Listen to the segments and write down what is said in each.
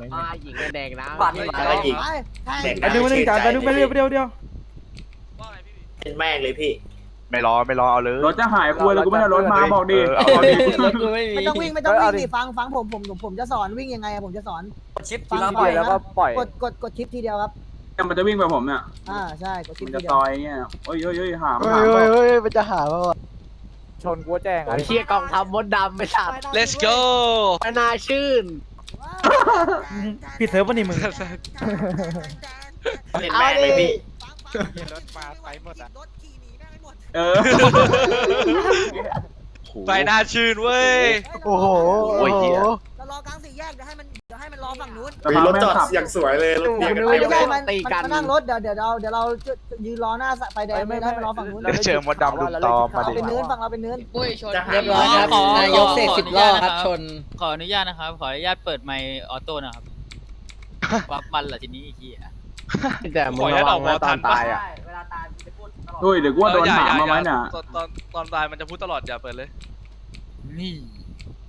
มาหญิงกับแดงนะบัตรไม่ได้หญิง เด็กไปดูนึงจานไปดูไปเดียวไปเดียวเดียวเป็นแม่งเลยพี่ ไม่รอไม่รอเอาเลยรถจะหายคุยแล้วกูไม่ได้รถมาบอกดิเออเอาดิรถกูไม่มีไม่ต้องวิ่งไม่ต้องวิ่งดิฟังฟังผมผมผมผมจะสอนวิ่งยังไงอะผมจะสอน ชิปฟัทีงละปล่อยแล้วก็นะปล่อย กดกดกดชิปทีเดียวครับ เนี่ยมันจะวิ่งไปผมเนี่ยอ่าใช่กดชิปมันทีจะเดียซวอยเนี่ยโอ้ยโอ้ยโอ้ยหามเฮ้หายมเฮ้ว่ะยเฮ้ยมันจะหาว่าชนกูแจ้งอะเชียกองทัพมดดำไปสัตว์ let's go ไม่น่าชื่นผิ ดเซิร์ฟวันนี้มึงเป็นแม่งเลยพี่รถมาไปหมดอะเออไปหน้าชื่นเว้ย โอ้โหโอ้ยเหี้ย ให้มันรอฝั่งนู้นแต่มีพารถแม่งจอดขับอย่างสวยเลยรถเบียร์กันไม่เต็มได้เลยมันตีกัน มันนั่งรถเดี๋ยวเดี๋ยวเราเดี๋ยวเรายืนรอหน้าไฟแดงไม่ได้ไปรอฝั่งนู้นเดี๋ยวเจอมดดำลุมตอมมาดิ เป็นเนื้อฝั่งเราเป็นเนื้อ ปุ้ยชนจะหาเรียบร้อยครับขอนายกเสกขอสิบล้ออนุญาตครับนะครับชนขออนุญาตนะครับ ขออนุญาตเปิดไมค์ออโต้นะครับ วับมันเหรอทีนี้ไอ้เหี้ย แต่มึงระวังนะตอนตายอะ เวลาตายจะพูดตลอด เฮ้ยเดี๋ยวกูว่าโดนหามมาไหมเนี่ย ตอนตอนตอนตายมันจะพูดตลอดอย่าเปิดเลย นี่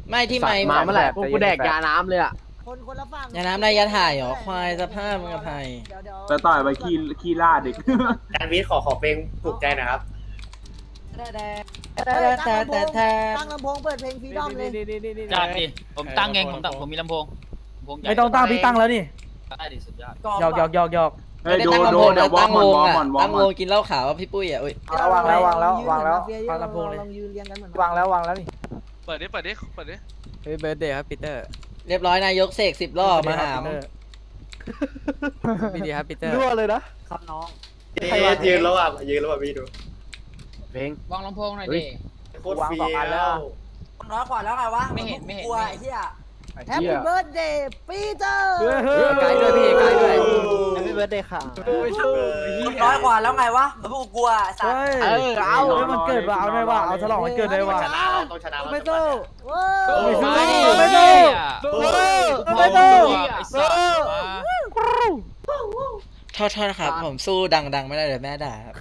ไม่ที่ไม่มาเมื่อไหร่พวกกูแดกยาน้ำเลยอะ คนคนละฝั่งยาน้ำได้ยาถ่ายเหรอควายสภาพมึงอภัย เดี๋ยวเดี๋ยวแต่ต่อยไปขี้ขี้ลาดอีกแดนวิทย์ขอขอเพลงปลุกใจหนะครับเฮ้ยตั้งลำโพงตั้งลำโพงเปิดเพลงฟรีดอมเลยจัดดิผมตั้งเองผมตั้งผมมีลำโพงลำโพงใหญ่ไม่ต้องตั้งพี่ตั้งแล้วนี่ได้ดิสุดยอดหยอกหยอกหยอกหยอกเฮ้ยไม่ดูได้ตั้งดูลำโพงเดี๋ยนะววอตั้ร์งมวก่อนงวอร์มอะก่อนวอร์ตั้มงก่วอนงกินเหล้าขาวอะพี่ปุ้ยอะอุ้ยเอาวางแล้ววางแล้ววางแล้วเฟียยืนวางลำโพงเลยลองยืนเรียงกันเหมือนวางแล้ววางแล้วนี่เปิดดิเปิดดิเปิดดิเฮ้ยเบิร์ดเดย์ครับปีเตอร์ เรียบร้อยนายกเสกสิบล้อมาหามพี่ดีครับปีเตอร์รั่วเลยนะครับน้องยืนแล้วอะยืนแล้วอะพี่ดูเพลง วางลำโพงหน่อยดิ โคตรเฟี้ยวน้อยกว่าแล้วไงวะไม่เห็นไม่เห็น กลัวไอ้เหี้ย แฮปปี้เบิร์ดเดย์ปีเตอร์ไกด์ด้วยพี่ไกด์ด้วยแฮปปี้เบิร์ดเดย์ค่ะน้อยกว่าแล้วไงวะพวกกลัวสัตว์เฮ้ยเออเอาเฮ้ยมันเกิดว่ะเอาได้ว่ะเอาฉลองมันเกิดได้ว่ะชนะเราต้องชนะเราไม่ต้องชสู้นะว้าไม่วสู้ไม่ไม่ได้สู้ไม่ไม่ได้สู้ไอ้สัตว์มา โทษโทษนะครับ ผมสู้ดังๆ ไม่ได้เดี๋ยวแม่ด่าครับ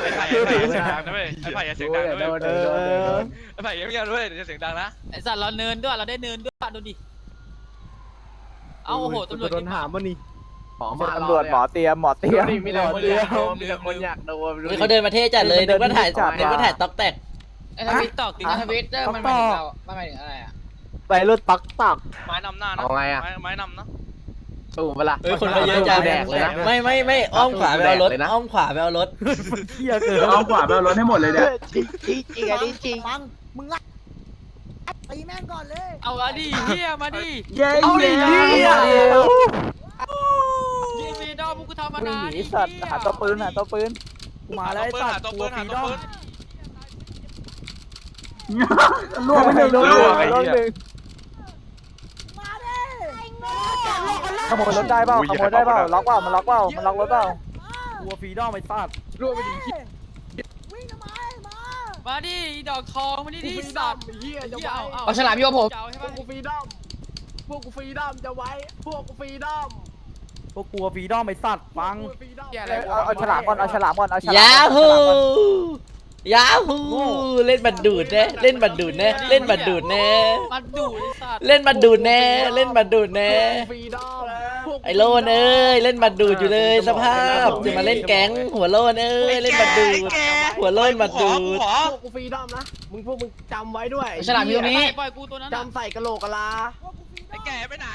ไอ้ไผ่ไอ้ไผ่อย่าเสียงดังนะเว้ยไอ้ไผ่อย่าเสียงดังนะโดเว้นยโดนโดนโดนไอ้ไผ่ยังไม่ยังด้วยเดี๋ยวจะเสียงดังนะไอ้สัตว์เราเนินด้วยเราได้เนินด้วยดูดิ เอ้าโอ้โหตำรวจโดนหามวันนี้หมอมาตำรวจหมอเตรียมหมอเตรียมมีแต่คนอยากโดนมีแต่คนอยากโดนเฮ้ยเขาเดินมาเท่จัดเลยนึกว่าถ่ายจัดนึกว่าถ่ายต๊อกแตกไอ้ทวิตตอกติดอะทวิตเตอร์ต๊อกมันหมายถึงตอกเรามันหมายถึงอะไรอะไปรถตักตักไม้นำหน้านะเอาไงอะไม้ไม้นำนะ สู้เวลาเฮ้ยคนเขาเยอะจังแดกเลยนะ ไม่ไม่ไม่อ้อมขวาไปเอารถเลยนะอ้อมขวาไปเอารถเที่ยเกินเอาขวาไปเอารถให้หมดเลยเนี่ยจริงจริงจริงอันนี้จริงฟังมึงละตีแม่งก่อนเลย เอาละดิเฮียมาดิเย้เอาดิเหี้ยยิงมีดอพวกกูธรรมวิ่ดางหนีสัตว์หาตัวปืนหาตัวปืนกูมาแล้วไอ้สัตว์หาตัวกปืลัวนฟหารีตัวดอมปืนล่วงไปหนึ่งล่วงล่วงหนึ่งล่วงหนึ่ง มาดิ ขโมยรถได้เปล่าขโมยได้เปล่าล็อกเปล่ามันล็อกเปล่ามันล็อกรถเปล่ากลัวฟรีดอมไอ้สัตว์วิ่งทำไมมามาดิอีดอกทองมาดิดิสัตว์เฮียจะเอาเอาเอาฉลามโยผมจะเอาใช่ปะกูฟรีดอมพวกกูฟรีดอมจะไว้พวกกูฟรีดอมพวกกลัวฟรีดอมไอ้สัตว์ฟังฟรีดอมเอาเอาฉลามก่อนเอาฉลามก่อนเอาฉลามยาก่อนฮูเอาฉลามก่อนยาฮูเล่นบัดดูดแน่เล่นบัดดูดแน่เล่นบัดดูดแน่มาดูไอ้สัตว์เล่นบัดดูดแน่เล่นบัดดูดแน่ฟรีดอมพวกกู ไอ้โลนเอ้ยเล่นบัดดูดอยู่เลยสภาพจะมาเล่นแก๊งหัวโลนเอ้ยเล่นบัดดูดหัวโลนบัดดูดขอพวกกูฟรีดอมนะ มึงพวกมึงจำไว้ด้วยฉลามอยู่ตรงนี้ปล่อยกูตัวนั้นจำใส่กะโหลกกะลาไอ้แก่ไปไหน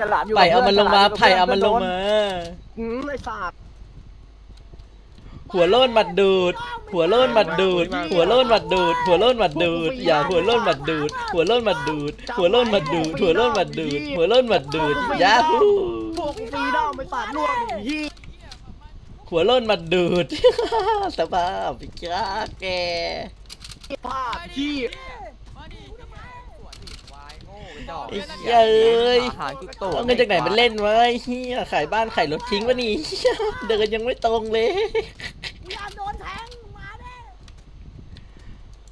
ฉลามอยู่ไผ่เอามันลงมาฉยู่กับไผ่เอามันลงพื่มาอืมไอ้สัตว์หัวโลนบัดดูด หัวโลนบัดดูด หัวโลนบัดดูด หัวโลนบัดดูด อย่าหัวโลนบัดดูด หัวโลนบัดดูด หัวโลนบัดดูด หัวโลนบัดดูด หัวโลนบัดดูดยาฮูพวกกูฟรีดอมไอ้สัตว์ล่วงอีกยี่หัวโลนบัดดูด สภาพจ้าแก พลาดขี้มาดิไอ้เหี้ยเอ้ยอาหารกูโตเอาเงินจากไหนมาเล่นวะไอ้เฮียขายบ้านขายรถทิ้งวะนี่เหี้ยเดินยังไม่ตรงเลย อยากโดนแทงมาดิ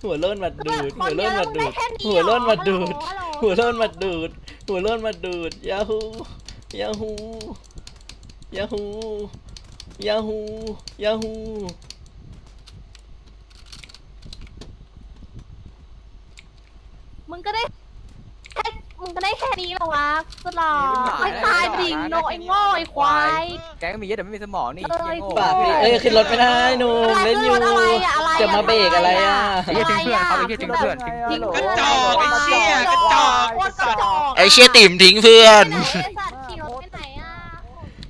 หัวโล้นมาดูด หัวโล้นมาดูด หัวโล้นมาดูด หัวโล้นมาดูด หัวโล้นมาดูดยาฮูยาฮูยาฮูยาฮูยาฮูมึงก็ได้แค่ มึมึงก็ได้แค่นี้เหรอวะสุดหล่อไอ้ตายจริงโนไอ้โง่ไอ้ควาย แกก็มีเยอะแต่ไม่มีสมองนี่เอ้ย ปากดิเอ้ยขึ้นรถไม่ได้หนุ่มเล่นอยู่ อะไรอะอะไรอจะมาเบรกอะไรอะ ไอ้เหี้ยทิ้งเพื่อนเขาไอ้เหี้ยทิ้งเพื่อนทิ้งทิ้งกเพื่ระอนจอกไอ้เชี่ยกระจอกโคตรกระจอกไอเชี่ยติ่มทิ้งเพื่อน ไอ้สัตว์ขี่รถไปไหนอะ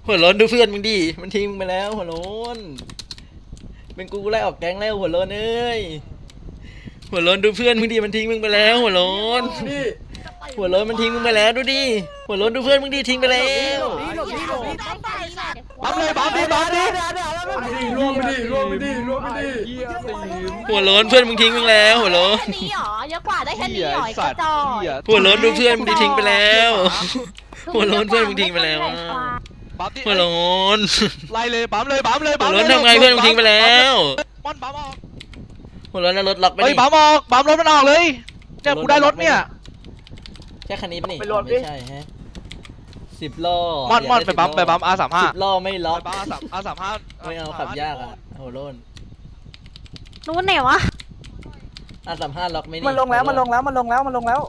หัวโล้นดูเพื่อนมึงดิ มันทิ้งมึงไปแล้วหัวโล้นเป็นกูไล่ออกแก๊งแล้วหัวโล้นเอ้ย หัวโล้นดูเพื่อนมึงดิ มันทิ้งมึงไปแล้วหัวโล้น หัวโล้นมันทิ้งมึงไปแล้วดูดิหัวโล้นดูเพื่อนมึงดิทิ้งไปแล้วปั๊มเลยปั๊มดิปั๊มดิรวมไปดิรวมไปดิรวมไปดิหัวโล้นเพื่อนมึงทิ้งมึงแล้ว หัวโล้นแค่นี้หรอเยอะกว่าได้แค่นี้หรอไอ้กระจอกหัวโล้นดูเพื่อนมึงดิทิ้งไปแล้ว หัวโล้นเพื่อนมึงทิ้งไปแล้วอะปั๊มดิหัวโล้นไล่เลยปั๊มเลยปั๊มเลยหัวโล้นทำไงเพื่อนมึงทิ้งไปแล้วมันปั๊มออกหัวโล้นแล้วรถล็อกไปเฮ้ยดิปั๊มออกปั๊มรถมันออกเลยเนี่ยกูได้รถเนี่ย ใช่คันนี้ปะนี่ไม่ใช่ฮะสิบล้อมอนมอนยากไปด้ปั๊ม10ไปปั๊มอาสามห้าสิบล้อไม่ล็อกไปปั๊มอาสามอาสามห้าไม่เอาขับยากอะโหโลนนู้นไหนวะ อาสามห้าล็อกไม่นี่มันลงแล้วมันลงแล้วมันลงแล้วมันลงแล้ว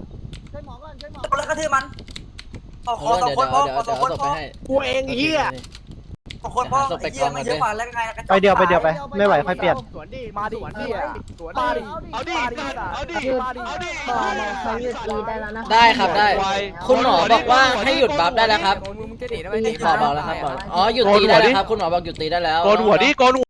ช่วยหมอก่อนช่วยหมอแล้วกระทืบมันเอาขโหอโลนสองเดี๋ยวคนเดี๋ยวพอเดี๋ยวขอสองเอาคนศพพไปอให้กูเองไอ้เหี้ย สองคนพอไอ้เหี้ยไม่เยอะกว่าแล้วไงไปเดียวไปเดียวไป ไม่ไหวค่อยเปลี่ยนสวนดิมาดิสวนเหี้ยสวนมาดิดิเอาดิเอาดิเอาดิต่อมาเขาหยุดตีได้แล้วนะได้ครับได้ คุณหมอบอกว่าให้หยุดบัฟได้แล้วครับ มึงจะหนีทำไมขอบอกแล้วครับบอกอ๋อหยุดตีได้แล้วครับ คุณหมอบอกหยุดตีได้แล้ว โกนหัวดิโกนหัว